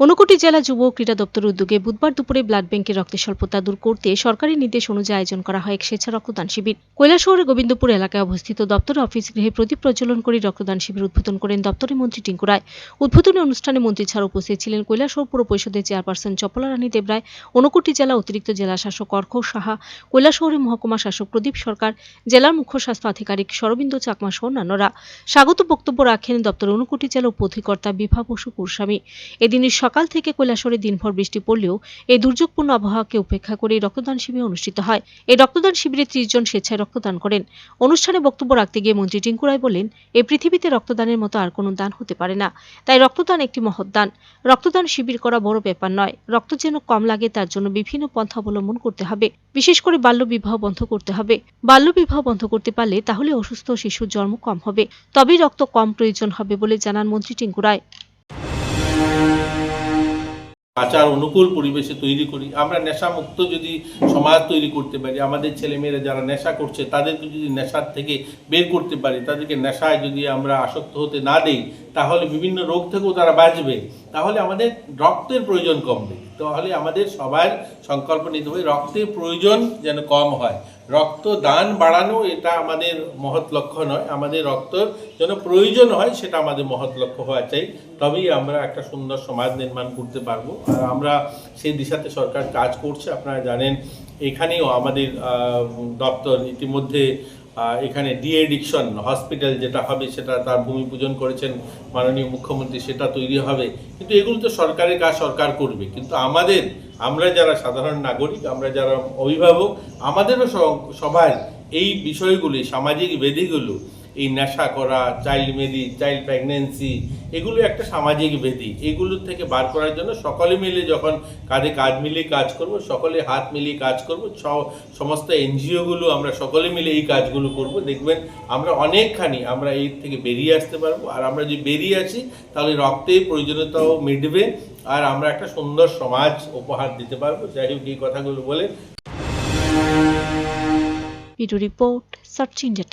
ঊনকোটি জেলা যুব ক্রীড়া দপ্তরের উদ্যোগে বুধবার দুপুরে ব্লাড ব্যাংকের রক্তের স্বল্পতা দূর করতে সরকারি নির্দেশ অনুযায়ী আয়োজন করা হয় এক স্বেচ্ছা রক্তদান শিবির। কৈলাসহরের গোবিন্দপুর এলাকায় অবস্থিত দপ্তরের অফিস গৃহে প্রদীপ প্রজ্বলন করে রক্তদান শিবির উদ্বোধন করেন দপ্তরের মন্ত্রী টিঙ্কু রায়। উদ্বোধনী অনুষ্ঠানে মন্ত্রী ছাড়া উপস্থিত ছিলেন কৈলাসহর পুর পরিষদের চেয়ারপারসন চপলা রানী দেবরায় ঊনকোটি জেলা অতিরিক্ত জেলা শাসক অর্ঘ সাহা কৈলাসহরের মহকুমা শাসক প্রদীপ সরকার জেলার মুখ্য স্বাস্থ্য আধিকারিক সরবিন্দ চাকমা সহ অন্যান্যরা। স্বাগত বক্তব্য রাখেন দপ্তরের ঊনকোটি জেলা উপ অধিকর্তা বিভা বসু কুরস্বামী এদিনের সকাল থেকে কৈলাসহরে দিনভর বৃষ্টি পড়লেও এই দুর্যোগপূর্ণ আবহাওয়াকে উপেক্ষা করে রক্তদান শিবির অনুষ্ঠিত হয়। এই রক্তদান শিবিরে ত্রিশ জন স্বেচ্ছায় রক্তদান করেন। অনুষ্ঠানে বক্তব্য রাখতে গিয়ে মন্ত্রী টিঙ্কু রায় বলেন এই পৃথিবীতে রক্তদানের মতো আর কোনো দান হতে পারে না। তাই রক্তদান একটি মহৎ দান। রক্তদান শিবির করা বড় ব্যাপার নয়। রক্ত যেন কম লাগে তার জন্য বিভিন্ন পন্থা অবলম্বন করতে হবে। বিশেষ করে বাল্যবিবাহ বন্ধ করতে হবে। বাল্যবিবাহ বন্ধ করতে পারলে তাহলে অসুস্থ শিশুর জন্ম কম হবে। তবেই রক্ত কম প্রয়োজন হবে বলে জানান মন্ত্রী টিঙ্কু রায়। আচার অনুকূল পরিবেশে তৈরি করি। আমরা নেশামুক্ত যদি সমাজ তৈরি করতে পারি, আমাদের ছেলেমেয়েরা যারা নেশা করছে, তাদেরকে যদি নেশার থেকে বের করতে পারি, তাদেরকে নেশায় যদি আমরা আসক্ত হতে না দেই, তাহলে বিভিন্ন রোগ থেকেও তারা বাঁচবে। তাহলে আমাদের রক্তের প্রয়োজন কমবে তাহলে আমাদের সবার সংকল্প নিতে হবে, রক্তের প্রয়োজন যেন কম হয়। রক্ত দান বাড়ানো এটা আমাদের মহৎ লক্ষ্য নয়, আমাদের রক্ত যেন প্রয়োজন হয় সেটা আমাদের মহৎ লক্ষ্য হওয়া চাই। তবেই আমরা একটা সুন্দর সমাজ নির্মাণ করতে পারব। আর আমরা সেই দিশাতে সরকার কাজ করছে, আপনারা জানেন, এখানেও আমাদের দপ্তর ইতিমধ্যে এখানে ডি এডিকশন, হসপিটাল যেটা হবে সেটা তার ভূমি পূজন করেছেন মাননীয় মুখ্যমন্ত্রী, সেটা তৈরি হবে। কিন্তু এগুলো তো সরকারের কাজ, সরকার করবে। কিন্তু আমাদের, আমরা যারা সাধারণ নাগরিক, আমরা যারা অভিভাবক, আমাদেরও সবার এই বিষয়গুলি, সামাজিক বেধিগুলো এই নেশা করা চাইল্ড ম্যারিজ চাইল্ড প্রেগনেন্সি এগুলো একটা সামাজিক বেধি এগুলোর থেকে বার করার জন্য সকলে মিলে যখন কাঁধে কাজ মিলিয়ে কাজ করব, সকলে হাত মিলিয়ে কাজ করব সমস্ত এনজিওগুলো আমরা সকলে মিলে এই কাজগুলো করব। দেখবেন আমরা অনেকখানি আমরা এই থেকে বেরিয়ে আসতে পারব। আর আমরা যদি বেরিয়ে আসি, তাহলে রক্তের প্রয়োজনীয়তাও মিটবে আর আমরা একটা সুন্দর সমাজ উপহার দিতে পারব। যাই হোক, এই কথাগুলো বলে ভিডিও রিপোর্ট সার্চ ইন্ডিয়া